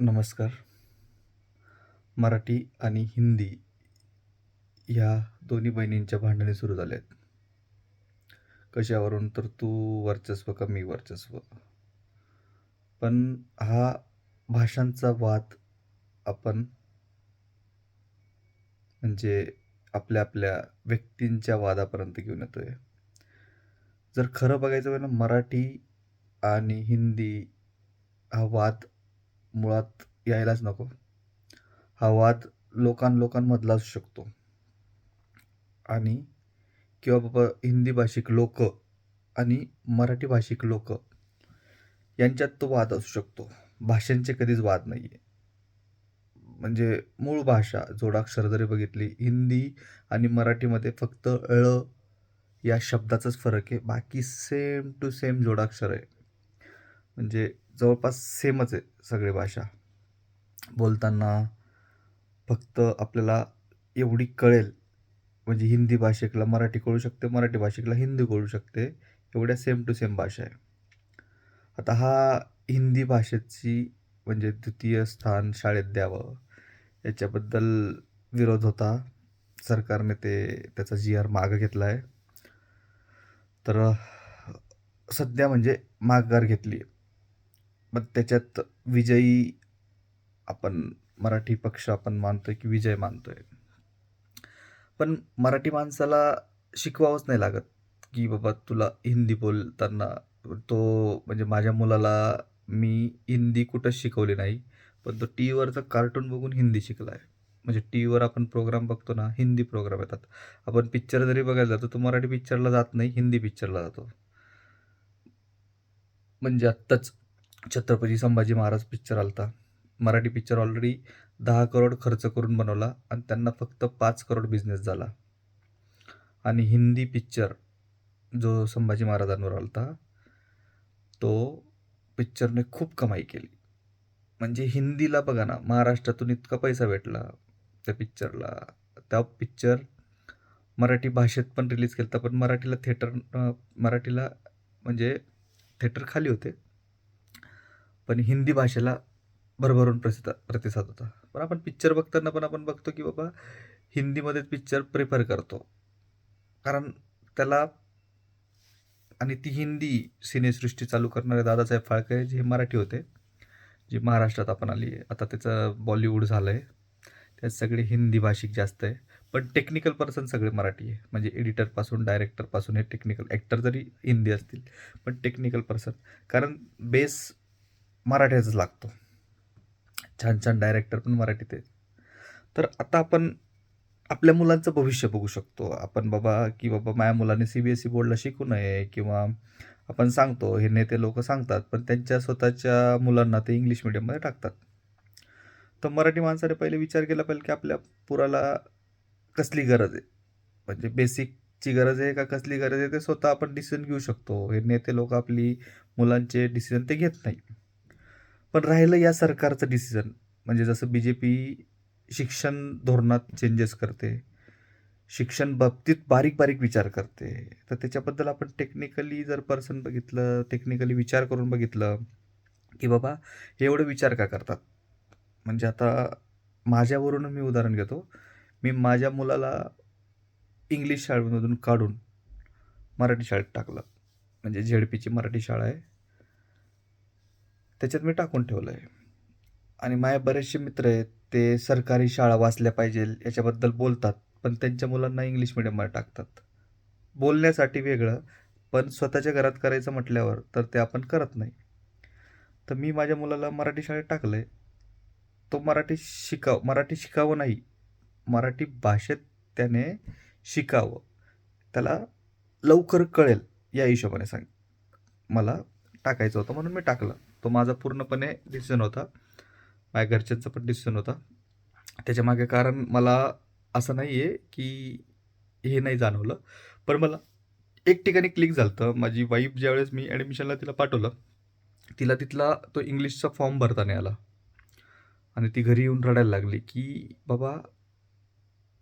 नमस्कार. मराठी आणि हिंदी ह्या दोन्ही बहिणींच्या भांडणे सुरू झाले आहेत कशावरून तर तू वर्चस्व का मी वर्चस्व? पण हा भाषांचा वाद आपण म्हणजे आपल्या आपल्या व्यक्तींच्या वादापर्यंत घेऊन येतोय. जर खरं बघायचं झालं ना मराठी आणि हिंदी हा वाद मुळात यायलाच नको. हा वाद लोकां लोकांमधला असू शकतो. आणि किंवा बाबा हिंदी भाषिक लोक आणि मराठी भाषिक लोक यांच्यात तो वाद असू शकतो. भाषांचे कधीच वाद नाही आहे म्हणजे मूळ भाषा जोडाक्षर जरी बघितली हिंदी आणि मराठीमध्ये फक्त ळ या शब्दाचाच फरक आहे. बाकी सेम टू सेम जोडाक्षर आहे. म्हणजे जवळपास सेमच आहे सगळी भाषा. बोलताना फक्त आपल्याला एवढी कळेल म्हणजे हिंदी भाषिकला मराठी कळू शकते मराठी भाषिकला हिंदी कळू शकते एवढ्या सेम टू सेम भाषा आहे. आता हा हिंदी भाषेची म्हणजे द्वितीय स्थान शाळेत द्यावं याच्याबद्दल विरोध होता. सरकारने ते त्याचा जी आर मागं घेतला आहे तर सध्या म्हणजे माघार घेतली आहे मग त्याच्यात विजयी आपण मराठी पक्ष आपण मानतोय की विजय मानतोय? पण मराठी माणसाला शिकवावंच नाही लागत की बाबा तुला हिंदी बोलताना तो म्हणजे माझ्या मुलाला मी हिंदी कुठंच शिकवली नाही पण तो टी व्हीवरचं कार्टून बघून हिंदी शिकला आहे म्हणजे टी व्हीवर आपण प्रोग्राम बघतो ना हिंदी प्रोग्राम येतात. आपण पिक्चर जरी बघायला जातो तो मराठी पिक्चरला जात नाही हिंदी पिक्चरला जातो. म्हणजे आत्ताच छत्रपती संभाजी महाराज पिक्चर आलता. मराठी पिक्चर ऑलरेडी दहा करोड खर्च करून बनवला आणि त्यांना फक्त पाच करोड बिझनेस झाला. आणि हिंदी पिक्चर जो संभाजी महाराजांवर आलता तो पिक्चरने खूप कमाई केली. म्हणजे हिंदीला बघा ना महाराष्ट्रातून इतका पैसा भेटला त्या पिक्चरला त्या पिक्चर मराठी भाषेत पण रिलीज केलं पण मराठीला थिएटर मराठीला म्हणजे थिएटर खाली होते. पण हिंदी भाषेला भरभरून प्रसिद्ध प्रतिसाद होता. पण आपण पिक्चर बघताना पण आपण बघतो की बाबा हिंदीमध्येच पिक्चर प्रिफर करतो. कारण त्याला आणि ती हिंदी सिनेसृष्टी चालू करणारे दादासाहेब फाळके जे मराठी होते जे महाराष्ट्रात आपण आली आहे आता त्याचं बॉलिवूड झालं आहे त्यात सगळे हिंदी भाषिक जास्त आहे. पण टेक्निकल पर्सन सगळे मराठी आहे. म्हणजे एडिटरपासून डायरेक्टरपासून हे टेक्निकल ॲक्टर जरी हिंदी असतील पण टेक्निकल पर्सन कारण बेस मराठीचाच लागतो. छान छान डायरेक्टर पण मराठीत आहेत. तर आता आपण आपल्या मुलांचं भविष्य बघू शकतो. आपण बाबा की बाबा माझ्या मुलाने सी बी एस ई बोर्डला शिकू नये किंवा आपण सांगतो हे नेते लोक सांगतात पण त्यांच्या स्वतःच्या मुलांना ते इंग्लिश मिडियममध्ये टाकतात. तर मराठी माणसाने पहिले विचार केला पाहिजे की आपल्या पुराला कसली गरज आहे? म्हणजे बेसिकची गरज आहे का कसली गरज आहे? ते स्वतः आपण डिसिजन घेऊ शकतो. हे नेते लोक आपली मुलांचे डिसिजन ते घेत नाही पण राहिलं या सरकारचं डिसिजन म्हणजे जसं बी जे पी शिक्षण धोरणात चेंजेस करते शिक्षण बाबतीत बारीक बारीक विचार करते तर त्याच्याबद्दल आपण टेक्निकली जर पर्सन बघितलं टेक्निकली विचार करून बघितलं की बाबा हे एवढं विचार का करतात? म्हणजे आता माझ्यावरून मी उदाहरण घेतो. मी माझ्या मुलाला इंग्लिश शाळेमधून काढून मराठी शाळेत टाकलं. म्हणजे झेडपीची मराठी शाळा आहे. त्याच्यात मी टाकून ठेवलं आहे आणि माझे बरेचसे मित्र आहेत ते सरकारी शाळा वाचल्या पाहिजे याच्याबद्दल बोलतात पण त्यांच्या मुलांना इंग्लिश मिडियममध्ये टाकतात. बोलण्यासाठी वेगळं पण स्वतःच्या घरात करायचं म्हटल्यावर तर ते आपण करत नाही. तर मी माझ्या मुलाला मराठी शाळेत टाकलं आहे तो मराठी शिकाव मराठी शिकावं नाही. मराठी भाषेत त्याने शिकावं. त्याला लवकर कळेल या हिशोबाने सांग मला टाकायचं होतं म्हणून मी टाकलं. तो माझा पूर्णपणे डिसिजन होता. माझ्या घरच्यांचा पण डिसिजन होता. त्याच्यामागे कारण मला असं नाही आहे की हे नाही जाणवलं. पण मला एक ठिकाणी क्लिक झालं होतं माझी वाईफ ज्यावेळेस मी ॲडमिशनला तिला पाठवलं तिला तिथला तो इंग्लिशचा फॉर्म भरता नाही आला. आणि ती घरी येऊन रडायला लागली की बाबा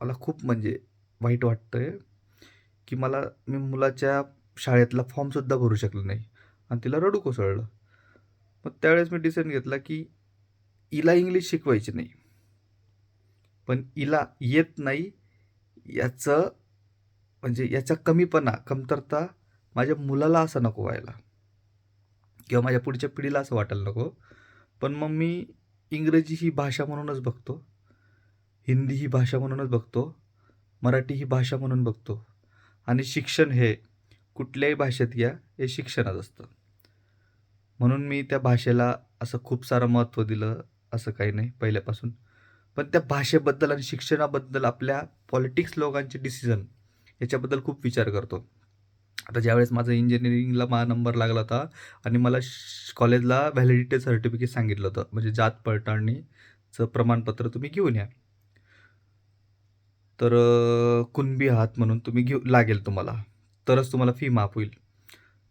मला खूप म्हणजे वाईट वाटतं आहे की मला मी मुलाच्या शाळेतला फॉर्मसुद्धा भरू शकलो नाही. आणि तिला रडू कोसळलं. मग त्यावेळेस मी डिसिजन घेतला की इला इंग्लिश शिकवायची नाही. पण इला येत नाही याचं म्हणजे याचा कमीपणा कमतरता माझ्या मुलाला असं नको व्हायला. किंवा माझ्या पुढच्या पिढीला असं वाटायला नको. पण मग मी इंग्रजी ही भाषा म्हणूनच बघतो. हिंदी ही भाषा म्हणूनच बघतो. मराठी ही भाषा म्हणून बघतो. आणि शिक्षण हे कुठल्याही भाषेत घ्या हे शिक्षणच असतं. म्हणून मी त्या भाषेला असं खूप सारं महत्त्व दिलं असं काही नाही पहिल्यापासून. पण त्या भाषेबद्दल आणि शिक्षणाबद्दल आपल्या पॉलिटिक्स लोकांचे डिसिजन याच्याबद्दल खूप विचार करतो. आता ज्यावेळेस माझं इंजिनिअरिंगला मा नंबर लागला होता आणि मला श कॉलेजला व्हॅलिडिटी सर्टिफिकेट सांगितलं होतं म्हणजे जात पडताळणीचं प्रमाणपत्र तुम्ही घेऊन या. तर कुणबी आहात म्हणून तुम्ही घेऊ लागेल तुम्हाला. तरच तुम्हाला फी माफ होईल.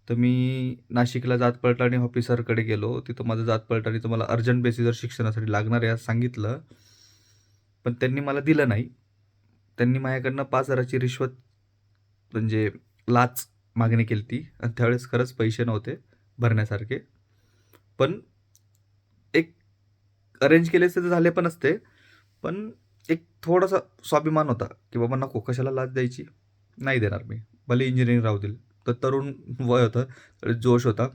तर मी नाशिकला जात पडताळणी ऑफिसरकडे गेलो. तिथं माझं जात पडताळणी तुम्हाला अर्जंट बेसिसवर शिक्षणासाठी लागणार आहे असं सांगितलं. पण त्यांनी मला दिलं नाही. त्यांनी माझ्याकडनं पाच हजाराची रिश्वत म्हणजे लाच मागणी केली ती आणि त्यावेळेस खरंच पैसे नव्हते भरण्यासारखे. पण एक अरेंज केले असते तर झाले पण असते. पण एक थोडासा स्वाभिमान होता की बाबा नको कशाला लाच द्यायची? नाही देणार मी. भले इंजिनिअरिंग राहू देईल. तर तरुण वय होतं जोश होता.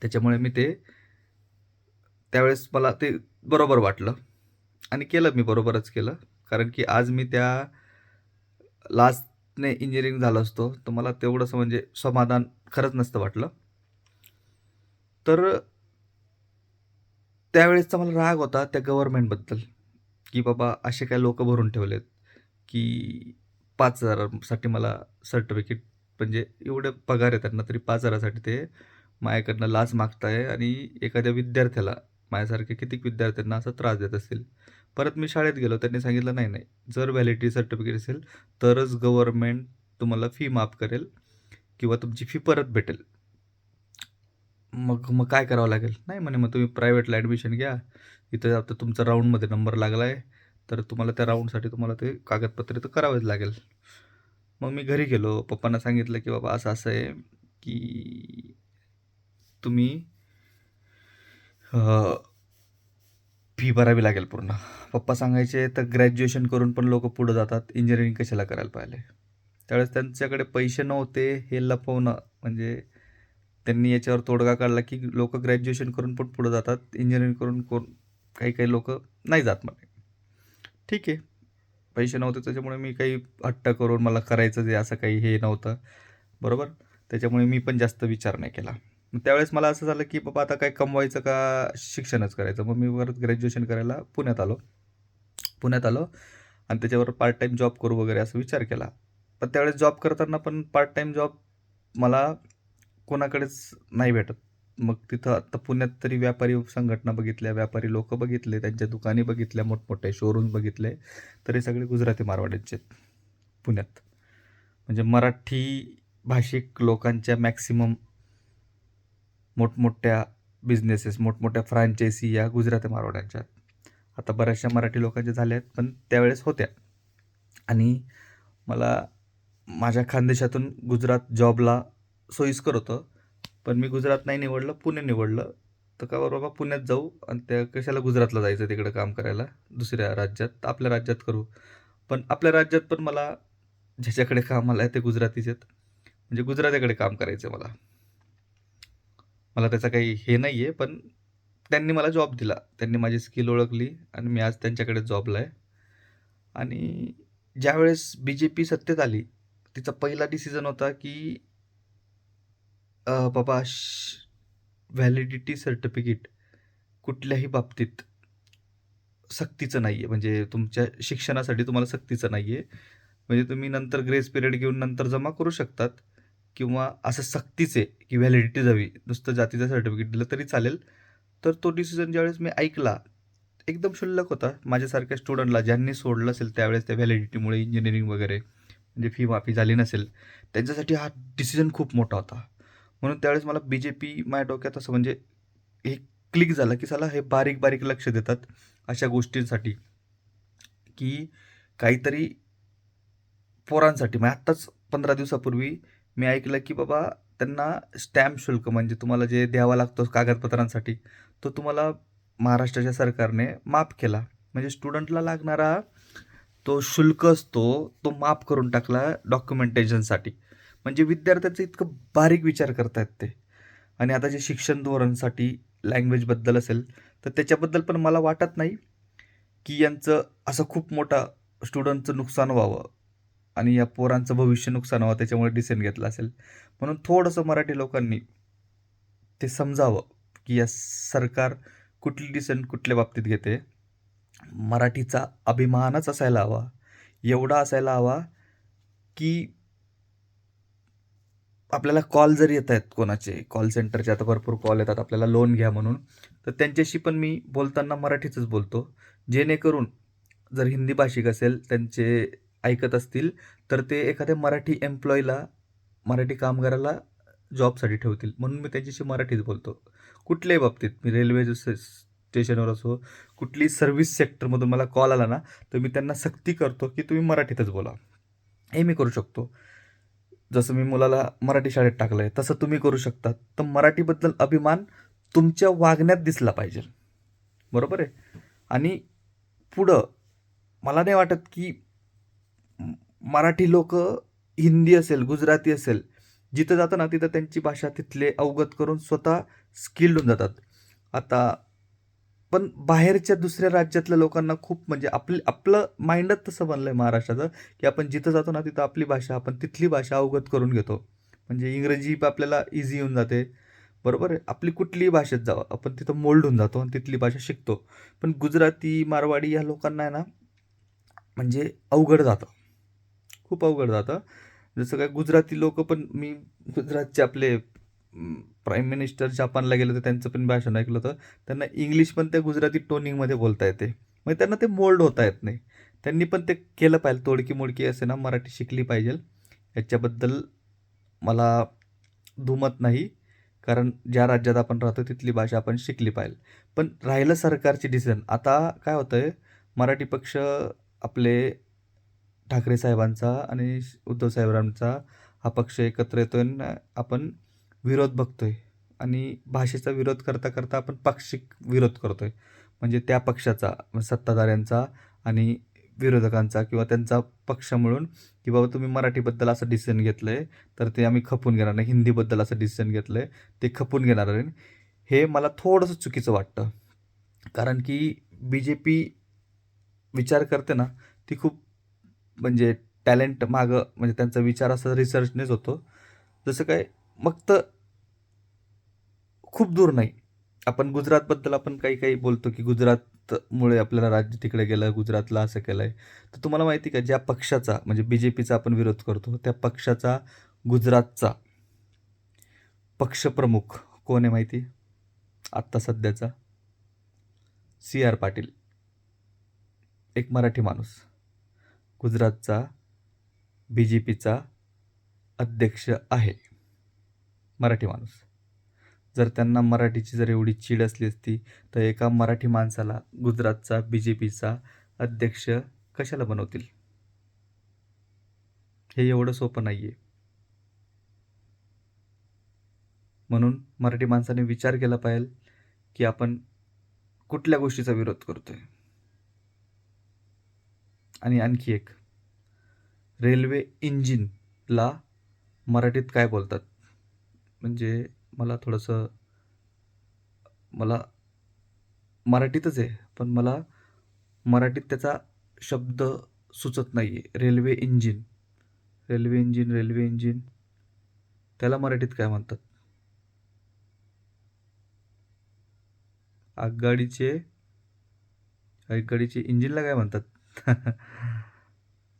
त्याच्यामुळे मी ते त्यावेळेस मला ते बरोबर वाटलं. आणि केलं मी बरोबरच केलं. कारण की आज मी त्या लास्टने इंजिनिअरिंग झालं असतो तर मला तेवढंसं म्हणजे समाधान खरंच नसतं वाटलं. तर त्यावेळेसचा मला राग होता त्या गव्हर्मेंटबद्दल की बाबा असे काय लोक भरून ठेवलेत की पाच हजारासाठी मला सर्टिफिकेट म्हणजे एवढे पगार आहे त्यांना तरी पाच हजारासाठी ते माझ्याकडनं लाच मागताय आणि एखाद्या विद्यार्थ्याला माझ्यासारख्या कितीक विद्यार्थ्यांना असा त्रास देत असतील. परत मी शाळेत गेलो त्यांनी सांगितलं नाही नाही जर व्हॅलिडिटी सर्टिफिकेट असेल तरच गव्हर्मेंट तुम्हाला फी माफ करेल किंवा तुमची फी परत भेटेल. मग मग काय करावं लागेल? नाही म्हणे मग तुम्ही प्रायव्हेटला ॲडमिशन घ्या. इथं आता तुमचा राऊंडमध्ये नंबर लागला आहे तर तुम्हाला त्या राऊंडसाठी तुम्हाला ते कागदपत्रे तर करावेच लागेल. मग मी घरी गेलो. पप्पांना सांगितलं की बाबा असं असं आहे की तुम्ही फी भरावी लागेल पूर्ण. पप्पा सांगायचे तर ग्रॅज्युएशन करून पण लोक पुढं जातात. इंजिनिअरिंग कशाला करायला पाहिले? त्यावेळेस त्यांच्याकडे पैसे नव्हते. हे लपवणं म्हणजे त्यांनी याच्यावर तोडगा काढला की लोक ग्रॅज्युएशन करून पण पुढं जातात. इंजिनिअरिंग करून कोण काही काही लोक नाही जात म्हणे. ठीक आहे. पैसे नव्हते त्याच्यामुळे मी काही हट्ट करून मला करायचं जे असं काही हे नव्हतं. बरोबर? त्याच्यामुळे मी पण जास्त विचार नाही केला. मग त्यावेळेस मला असं झालं की बाबा आता काय कमवायचं का शिक्षणच करायचं? मग मी परत ग्रॅज्युएशन करायला पुण्यात आलो. पुण्यात आलो आणि त्याच्यावर पार्ट टाईम जॉब करू वगैरे असं विचार केला. पण त्यावेळेस जॉब करताना पण पार्ट टाईम जॉब मला कोणाकडेच नाही भेटत. मग तिथं आत्ता पुण्यात तरी व्यापारी संघटना बघितल्या व्यापारी लोक बघितले त्यांच्या दुकाने बघितल्या मोठमोठे शोरूम बघितले तरी सगळे गुजराती मारवाड्यांचे आहेत पुण्यात. म्हणजे मराठी भाषिक लोकांच्या मॅक्सिमम मोठमोठ्या बिझनेसेस मोठमोठ्या फ्रँचायसी या गुजराती मारवाड्यांच्या आहेत. आता बऱ्याचशा मराठी लोकांच्या झाल्या आहेत पण त्यावेळेस होत्या. आणि मला माझ्या खानदेशातून गुजरात जॉबला सोयीस्कर होतं. पण मी गुजरात नाही निवडलं पुणे निवडलं. तर का बरं बाबा पुण्यात जाऊ आणि त्या कशाला गुजरातला जायचं तिकडं काम करायला? दुसऱ्या राज्यात आपल्या राज्यात करू. पण आपल्या राज्यात पण मला ज्याच्याकडे कामाला आहे ते गुजरातीच आहेत. म्हणजे गुजरातीकडे काम करायचं आहे मला. मला त्याचा काही हे नाही आहे पण त्यांनी मला जॉब दिला. त्यांनी माझी स्किल ओळखली आणि मी आज त्यांच्याकडे जॉबला आहे. आणि ज्यावेळेस बी जे पी सत्तेत आली तिचा पहिला डिसिजन होता की अ, बाबा व्हॅलिडिटी सर्टिफिकेट कुठल्याही बाबतीत सक्तीचं नाही आहे म्हणजे तुमच्या शिक्षणासाठी तुम्हाला सक्तीचं नाही आहे म्हणजे तुम्ही नंतर ग्रेस पिरियड घेऊन नंतर जमा करू शकतात. किंवा असं सक्तीचे की व्हॅलिडिटी जावी नुसतं जातीचं सर्टिफिकेट दिलं तरी चालेल. तर तो डिसिजन ज्यावेळेस मी ऐकला एकदम क्षुल्लक होता. माझ्यासारख्या स्टुडंटला ज्यांनी सोडलं असेल त्यावेळेस त्या व्हॅलिडिटीमुळे इंजिनिअरिंग वगैरे म्हणजे फी माफी झाली नसेल त्यांच्यासाठी हा डिसिजन खूप मोठा होता. म्हणून त्यावेळेस मला बी जे पी माझ्या डोक्यात असं म्हणजे हे क्लिक झालं की चला हे बारीक बारीक लक्ष देतात अशा गोष्टींसाठी. की काहीतरी पोरांसाठी मग आत्ताच पंधरा दिवसापूर्वी मी ऐकलं की बाबा त्यांना स्टॅम्प शुल्क म्हणजे तुम्हाला जे द्यावा लागतो कागदपत्रांसाठी तो तुम्हाला महाराष्ट्राच्या सरकारने माफ केला. म्हणजे स्टुडंटला लागणारा तो शुल्क असतो तो माफ करून टाकला डॉक्युमेंटेशनसाठी म्हणजे विद्यार्थ्याचं इतकं बारीक विचार करतायत ते. आणि आता जे शिक्षण धोरणसाठी लँग्वेजबद्दल असेल तर त्याच्याबद्दल पण मला वाटत नाही की यांचं असं खूप मोठा स्टुडंटचं नुकसान व्हावं आणि या पोरांचं भविष्य नुकसान व्हावं त्याच्यामुळे डिसेंट घेतला असेल. म्हणून थोडंसं मराठी लोकांनी ते समजावं की या सरकार कुठली डिसेंट कुठल्या बाबतीत घेते. मराठीचा अभिमानच असायला हवा एवढा असायला हवा की आपल्याला कॉल जर येत आहेत कोणाचे कॉल सेंटरचे आता भरपूर कॉल येतात आपल्याला लोन घ्या म्हणून. तर त्यांच्याशी पण मी बोलताना मराठीतच बोलतो. जेणेकरून जर हिंदी भाषिक असेल त्यांचे ऐकत असतील तर ते एखाद्या मराठी एम्प्लॉईला मराठी कामगाराला जॉबसाठी ठेवतील. म्हणून मी त्यांच्याशी मराठीत बोलतो. कुठल्याही बाबतीत मी रेल्वे स्टेशनवर असो कुठलीही सर्व्हिस सेक्टरमधून मला कॉल आला ना तर मी त्यांना सक्ती करतो की तुम्ही मराठीतच बोला. हे मी करू शकतो. जसं मी मुलाला मराठी शाळेत टाकलं आहे तसं तुम्ही करू शकता. तर मराठीबद्दल अभिमान तुमच्या वागण्यात दिसला पाहिजे. बरोबर आहे? आणि पुढं मला नाही वाटत की मराठी लोक हिंदी असेल गुजराती असेल जिथं जातं ना तिथं त्यांची भाषा तिथले अवगत करून स्वतः स्किल्ड होऊन जातात. आता पण बाहेरच्या दुसऱ्या राज्यातल्या लोकांना खूप म्हणजे आपली आपलं माइंडच तसं बनलं आहे महाराष्ट्राचं की आपण जिथं जातो ना तिथं आपली भाषा आपण तिथली भाषा अवगत करून घेतो. म्हणजे इंग्रजी आपल्याला इझी येऊन जाते. बरोबर आहे? आपली कुठलीही भाषेत जावं. आपण तिथं मोल्ड होऊन जातो आणि तिथली भाषा शिकतो. पण गुजराती मारवाडी ह्या लोकांना आहे ना म्हणजे अवघड जातं. खूप अवघड जातं. जसं काय गुजराती लोक पण मी गुजरातचे आपले प्राईम मिनिस्टर जापानला गेलं तर त्यांचं पण भाषण ऐकलं होतं. त्यांना इंग्लिश पण त्या गुजराती टोनिंगमध्ये बोलता येते. मग त्यांना ते मोल्ड होता येत नाही. त्यांनी पण ते केलं पाहिजे तोडकी मोडकी असे ना मराठी शिकली पाहिजे. याच्याबद्दल मला दुमत नाही. कारण ज्या राज्यात आपण राहतो तिथली भाषा आपण शिकली पाहिजे. पण राहिलं सरकारची डिसिजन आता काय होतं आहे मराठी पक्ष आपले ठाकरे साहेबांचा आणि उद्धव साहेबांचा हा पक्ष एकत्र येतो आणि आपण विरोध बघतो आहे आणि भाषेचा विरोध करता करता आपण पाक्षिक विरोध करतो आहे म्हणजे त्या पक्षाचा म्हणजे सत्ताधाऱ्यांचा आणि विरोधकांचा किंवा त्यांचा पक्ष मिळून की बाबा तुम्ही मराठीबद्दल असं डिसिजन घेतलं आहे तर ते आम्ही खपून घेणार नाही. हिंदीबद्दल असं डिसिजन घेतलं आहे ते खपून घेणार आहे हे मला थोडंसं चुकीचं वाटतं. कारण की बी जे पी विचार करते ना ती खूप म्हणजे टॅलेंट मागं म्हणजे त्यांचा विचार असा रिसर्चनेच होतो. जसं काय मग तर खूप दूर नाही. आपण गुजरातबद्दल आपण काही काही बोलतो की गुजरातमुळे आपल्याला राज्य तिकडे गेलं गुजरातला असं केलं आहे तर तुम्हाला माहिती का ज्या पक्षाचा म्हणजे बी जे पीचा आपण विरोध करतो त्या पक्षाचा गुजरातचा पक्षप्रमुख कोण आहे माहिती? आत्ता सध्याचा सी आर पाटील. एक मराठी माणूस. गुजरातचा बी जे पीचा अध्यक्ष आहे. मराठी माणूस. जर त्यांना मराठीची जर एवढी चीड असली असती तर एका मराठी माणसाला गुजरातचा बी जे पीचा अध्यक्ष कशाला बनवतील? हे एवढं सोपं नाही आहे म्हणून मराठी माणसाने विचार केला पाहिजे की आपण कुठल्या गोष्टीचा विरोध करतोय? आणि आणखी एक रेल्वे इंजिनला मराठीत काय बोलतात? म्हणजे मला थोडंसं मला मराठीतच आहे पण मला मराठीत त्याचा शब्द सुचत नाही आहे railway engine. Railway engine railway engine. त्याला मराठीत काय म्हणतात? आगगाडीचे आगगाडीचे इंजिनला काय म्हणतात?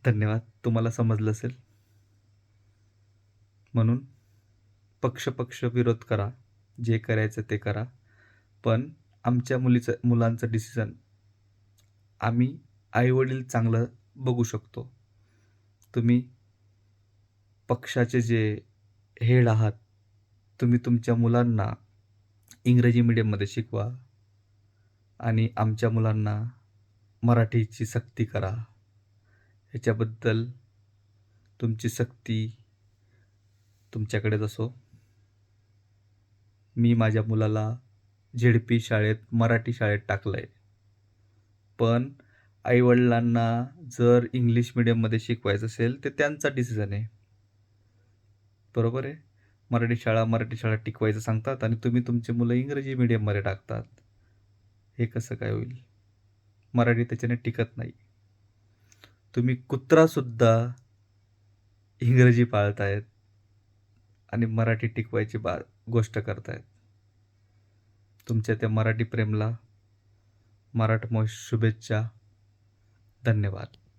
धन्यवाद. तुम्हाला समजलं असेल. म्हणून पक्ष पक्ष विरोध करा. जे करायचं ते करा. पण आमच्या मुलीचं मुलांचं डिसिजन आम्ही आईवडील चांगलं बघू शकतो. तुम्ही पक्षाचे जे हेड आहात तुम्ही तुमच्या मुलांना इंग्रजी मीडियममध्ये शिकवा आणि आमच्या मुलांना मराठीची सक्ती करा. ह्याच्याबद्दल तुमची सक्ती तुमच्याकडेच असो. मी माझ्या मुलाला झेडपी शाळेत मराठी शाळेत टाकलं आहे पण आईवडिलांना जर इंग्लिश मिडियममध्ये शिकवायचं असेल तर त्यांचा डिसिजन आहे. बरोबर आहे? मराठी शाळा मराठी शाळा टिकवायचं सांगतात आणि तुम्ही तुमची मुलं इंग्रजी मिडियममध्ये टाकतात. हे कसं काय होईल? मराठी त्याच्याने टिकत नाही. तुम्ही कुत्रासुद्धा इंग्रजी पाळतायत आणि मराठी टिकवायची बा गोष्ट करतायत. तुमच्या त्या मराठी प्रेमला मराठमोळ शुभेच्छा. धन्यवाद.